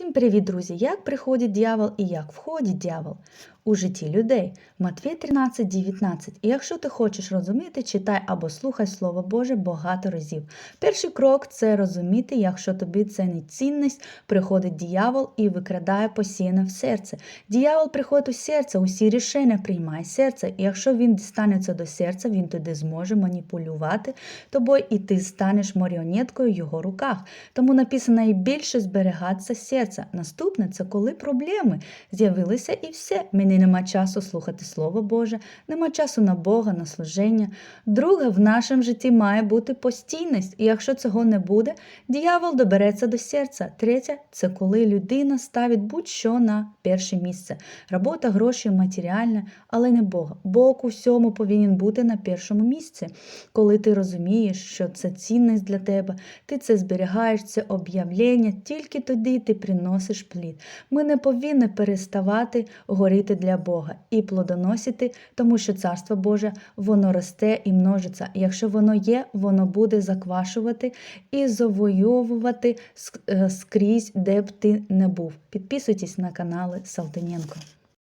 Всім привіт, друзі! Як приходить дьявол і як входить дьявол у житті людей? Матвій 13, 19. І якщо ти хочеш розуміти, читай або слухай Слово Боже багато разів. Перший крок це розуміти, якщо тобі це не цінність, приходить дьявол і викрадає посіяне в серце. Дьявол приходить у серце, усі рішення приймає серце. І якщо він дістанеться до серця, він тоді зможе маніпулювати тобою, і ти станеш маріонеткою в його руках. Тому написано найбільше зберігатися серця. Наступне це коли проблеми з'явилися і все. Мені нема часу слухати Слово Боже, нема часу на Бога, на служення. Друге, в нашому житті має бути постійність, і якщо цього не буде, дьявол добереться до серця. Третє це коли людина ставить будь-що на перше місце. Робота, гроші, матеріальне, але не Бога. Бог у всьому повинен бути на першому місці. Коли ти розумієш, що це цінність для тебе, ти це зберігаєш, це об'явлення, тільки тоді ти приносиш плід. Ми не повинні переставати горіти для Бога і плодоносити, тому що Царство Боже воно росте і множиться. Якщо воно є, воно буде заквашувати і завойовувати е, скрізь, де б ти не був. Підписуйтесь на канали Салтаненко.